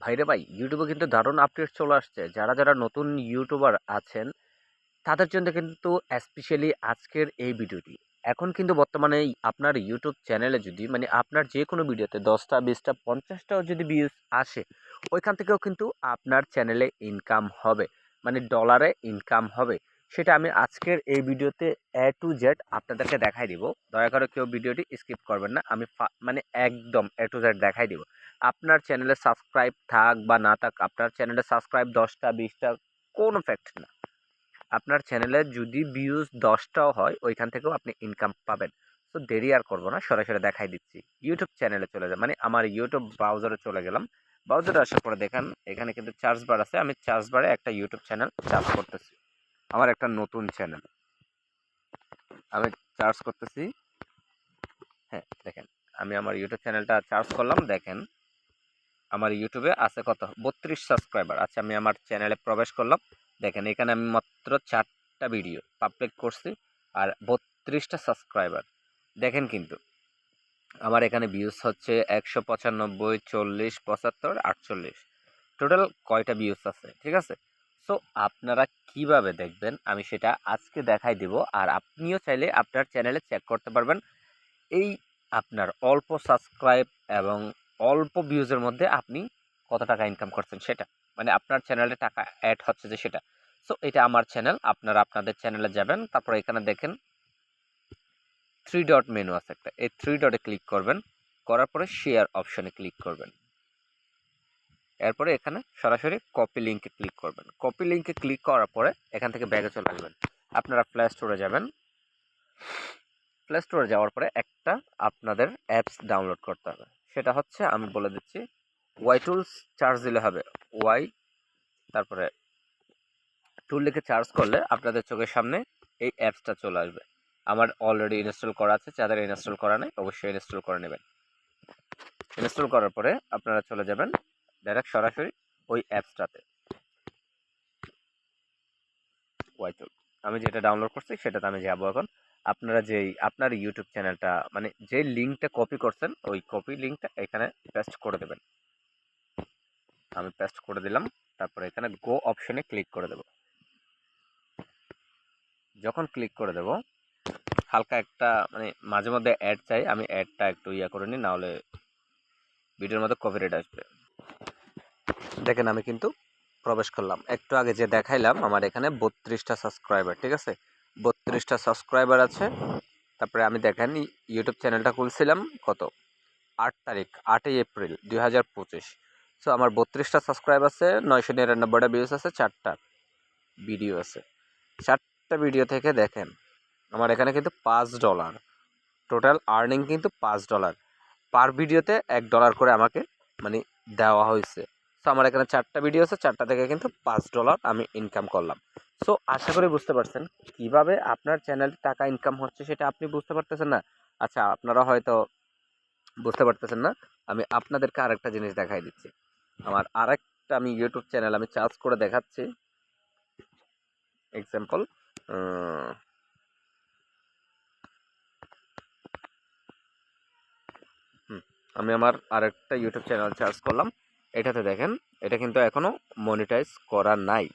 ভাইরে ভাই ইউটিউবে কিন্তু দারুণ আপডেট চলে আসছে। যারা যারা নতুন ইউটিউবার আছেন, তাদের জন্য কিন্তু স্পেশালি আজকের এই ভিডিওটি। এখন কিন্তু বর্তমানে আপনার ইউটিউব চ্যানেলে যদি মানে আপনার যে কোনো ভিডিওতে দশটা, বিশটা, পঞ্চাশটাও যদি ভিউজ আসে, ওইখান থেকেও কিন্তু আপনার চ্যানেলে ইনকাম হবে। মানে ডলারে ইনকাম হবে। সেটা আমি আজকের এই ভিডিওতে এ টু জেড আপনাদেরকে দেখাই দিব। দয়া করে কেউ ভিডিওটি স্কিপ করবেন না। আমি মানে একদম এ টু জেড দেখাই দিব। আপনার চ্যানেলে সাবস্ক্রাইব থাক বা না থাক, আপনার চ্যানেলে সাবস্ক্রাইব দশটা, বিশটা কোনো ফ্যাক্ট না। আপনার চ্যানেলে যদি ভিউজ দশটাও হয়, ওইখান থেকেও আপনি ইনকাম পাবেন। তো দেরি আর করব না, সরাসরি দেখাই দিচ্ছি। ইউটিউব চ্যানেলে চলে যান। মানে আমার ইউটিউব ব্রাউজারে চলে গেলাম। ব্রাউজারে আসার পরে দেখেন, এখানে কিন্তু চার্জ বার আছে। আমি চার্জ বারে একটা ইউটিউব চ্যানেল চার্জ করতেছি। আমার একটা নতুন চ্যানেল আমি চার্জ করতেছি। হ্যাঁ দেখেন, আমি আমার ইউটিউব চ্যানেলটা চার্জ করলাম, দেখেন, আমার ইউটিউবে আছে কত? বত্রিশ সাবস্ক্রাইবার আচ্ছা আমি আমার চ্যানেলে প্রবেশ করলাম, দেখেন, এখানে আমি মাত্র চারটা ভিডিও পাবলিক করছি, আর বত্রিশটা সাবস্ক্রাইবার দেখেন কিন্তু, আমার এখানে ভিউজ হচ্ছে একশো পঁচানব্বই, চল্লিশ, পঁচাত্তর, আটচল্লিশ। টোটাল কয়টা ভিউজ আছে, ঠিক আছে? সো আপনারা কীভাবে দেখবেন, আমি সেটা আজকে দেখাই দিব। আর আপনিও চাইলে আপনার চ্যানেলে চেক করতে পারবেন। এই আপনার অল্প সাবস্ক্রাইব এবং অল্প ভিউজের মধ্যে আপনি কত টাকা ইনকাম করছেন সেটা। মানে আপনার চ্যানেলে টাকা অ্যাড হচ্ছে যে সেটা। সো এটা আমার চ্যানেল আপনারা আপনাদের চ্যানেলে যাবেন। তারপর এখানে দেখেন থ্রি ডট মেনু আছে একটা। এই থ্রি ডটে ক্লিক করবেন। করার পরে শেয়ার অপশনে ক্লিক করবেন। এরপরে এখানে সরাসরি কপি লিঙ্কে ক্লিক করবেন। কপি লিঙ্কে ক্লিক করার পরে এখান থেকে ব্যাগে চলে আসবেন। আপনারা প্লে স্টোরে যাবেন। প্লে স্টোরে যাওয়ার পরে একটা আপনাদের অ্যাপস ডাউনলোড করতে হবে। সেটা হচ্ছে আমি বলে দিচ্ছি ওয়াই টুলস চার্জ দিলে হবে ওয়াই তারপরে টুল লিখে চার্জ করলে আপনাদের চোখের সামনে এই অ্যাপসটা চলে আসবে। আমার অলরেডি ইনস্টল করা আছে, যাদের ইনস্টল করা নেই, অবশ্যই ইনস্টল করে নেবেন। ইনস্টল করার পরে আপনারা চলে যাবেন ডাইরেক্ট সরাসরি ওই অ্যাপসটাতে আমি যেটা ডাউনলোড করছি সেটাতে আমি যাব এখন। আপনারা যেই, আপনার ইউটিউব চ্যানেলটা মানে যে লিঙ্কটা কপি করছেন, ওই কপি লিঙ্কটা এখানে পেস্ট করে দেবেন। আমি পেস্ট করে দিলাম, তারপরে এখানে গো অপশনে ক্লিক করে দেব। যখন ক্লিক করে দেব, হালকা একটা মানে মাঝে মধ্যে অ্যাড চাই, আমি অ্যাডটা একটু ইয়া করে নিই, নাহলে ভিডিওর মধ্যে কপিরাইট আসবে। দেখেন আমি কিন্তু প্রবেশ করলাম। একটু আগে যে দেখাইলাম, আমার এখানে বত্রিশটা সাবস্ক্রাইবার ঠিক আছে? বত্রিশটা সাবস্ক্রাইবার আছে। তারপরে আমি দেখেন ইউটিউব চ্যানেলটা খুলছিলাম কত? আট তারিখ, আটই এপ্রিল দুই হাজার পঁচিশ। সো আমার বত্রিশটা সাবস্ক্রাইব আছে, নয়শো নিরানব্বইটা ভিউজ আছে, চারটা ভিডিও আছে। চারটা ভিডিও থেকে দেখেন, আমার এখানে কিন্তু পাঁচ ডলার টোটাল আর্নিং কিন্তু পাঁচ ডলার পার ভিডিওতে এক ডলার করে আমাকে মানে দেওয়া হয়েছে। আমার এখানে চারটা ভিডিও আছে, চারটা থেকে কিন্তু পাঁচ ডলার আমি ইনকাম করলাম। সো আশা করি বুঝতে পারছেন কীভাবে আপনার চ্যানেলে টাকা ইনকাম হচ্ছে সেটা আপনি বুঝতে পারতেছেন না। আচ্ছা আপনারা হয়তো বুঝতে পারতেছেন না, আমি আপনাদেরকে আরেকটা জিনিস দেখাই দিচ্ছি। আমার আরেকটা আমি ইউটিউব চ্যানেল আমি চার্জ করে দেখাচ্ছি। এক্সাম্পল আমি আমার আরেকটা ইউটিউব চ্যানেল চার্জ করলাম। এটাতে দেখেন, এটা কিন্তু এখনও মনিটাইজ করা নাই।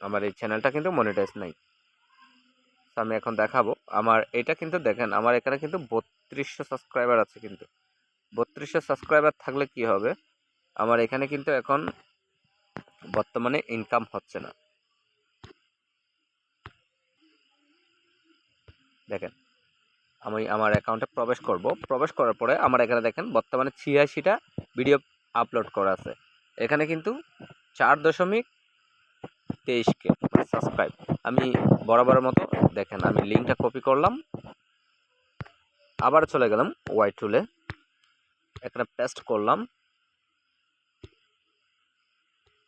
আমার এই চ্যানেলটা কিন্তু মনিটাইজ নাই। আমি এখন দেখাবো। আমার এটা কিন্তু দেখেন, আমার এখানে কিন্তু বত্রিশশো সাবস্ক্রাইবার আছে কিন্তু। বত্রিশশো সাবস্ক্রাইবার থাকলে কি হবে? আমার এখানে কিন্তু এখন বর্তমানে ইনকাম হচ্ছে না। দেখেন, আমি আমার অ্যাকাউন্টে প্রবেশ করব। প্রবেশ করার পরে আমার এখানে দেখেন, বর্তমানে ছিয়াশিটা ভিডিও আপলোড করা আছে। এখানে কিন্তু চার দশমিক তেইশ কে সাবস্ক্রাইব আমি বরাবরের মতো, দেখেন আমি লিঙ্কটা কপি করলাম। আবার চলে গেলাম ওয়াই টুলে এখানে পেস্ট করলাম।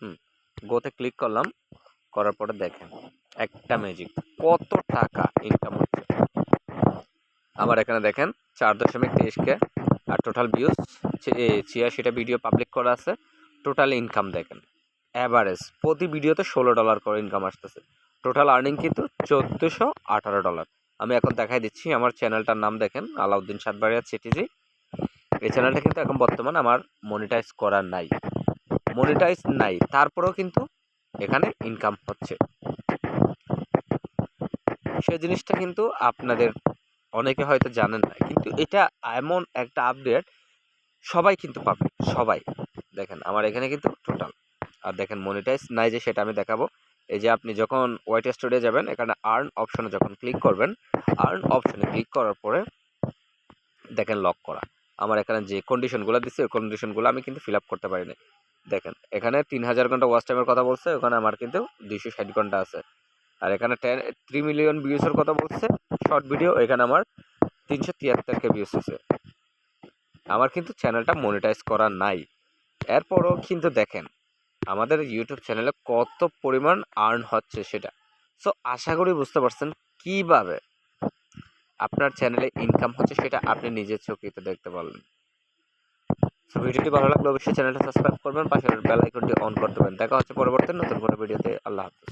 হুম গোতে ক্লিক করলাম। করার পরে দেখেন, একটা ম্যাজিক কত টাকা ইনকাম হচ্ছে। আমার এখানে দেখেন, চার দশমিক তেইশ কে আর টোটাল ভিউজ ছিয়াশিটা ভিডিও পাবলিক করা আছে। টোটাল ইনকাম দেখেন। অ্যাভারেজ প্রতি ভিডিওতে ষোলো ডলার করে ইনকাম আসতেছে। টোটাল আর্নিং কিন্তু চোদ্দোশো আঠারো ডলার আমি এখন দেখাই দিচ্ছি আমার চ্যানেলটার নাম দেখেন, আলাউদ্দিন সাতবাড়িয়া সিটিজি এই চ্যানেলটা কিন্তু এখন বর্তমান আমার মনিটাইজ করা নাই। মনিটাইজ নাই, তারপরেও কিন্তু এখানে ইনকাম হচ্ছে। সে জিনিসটা কিন্তু আপনাদের অনেকে হয়তো জানেন না। কিন্তু এটা এমন একটা আপডেট সবাই কিন্তু পাবে, সবাই। দেখেন, আমার এখানে কিন্তু টোটাল আর দেখেন মনিটাইজ নাই যে সেটা আমি দেখাবো। এই যে আপনি যখন ওয়াইট স্টুডিও যাবেন, এখানে আর্ন অপশনে যখন ক্লিক করবেন আর্ন অপশনে ক্লিক করার পরে দেখেন লক করা। আমার এখানে যে কন্ডিশনগুলো দিচ্ছে, ওই কন্ডিশনগুলো আমি কিন্তু ফিল আপ করতে পারিনি। দেখেন, এখানে তিন হাজার ঘণ্টা ওয়াচ টাইমের কথা বলছে, ওখানে আমার কিন্তু দুইশো ষাট ঘণ্টা আছে। আর এখানে টেন থ্রি মিলিয়ন ভিউসের কথা বলছে শর্ট ভিডিও এখানে আমার তিনশো তিয়াত্তর কে ভিউস আছে আমার কিন্তু চ্যানেলটা মনিটাইজ করা নাই। এরপরও কিন্তু দেখেন, আমাদের ইউটিউব চ্যানেলে কত পরিমাণ আর্ন হচ্ছে সেটা। সো আশা করি বুঝতে পারছেন কীভাবে আপনার চ্যানেলে ইনকাম হচ্ছে সেটা আপনি নিজের চোখেতে দেখতে পারলেন। সো ভিডিওটি ভালো লাগলে অবশ্যই চ্যানেলটা সাবস্ক্রাইব করবেন পাশের বেল আইকনটি অন করে দেবেন। দেখা হচ্ছে পরবর্তী নতুন কোনো ভিডিওতে আল্লাহ হাফিজ।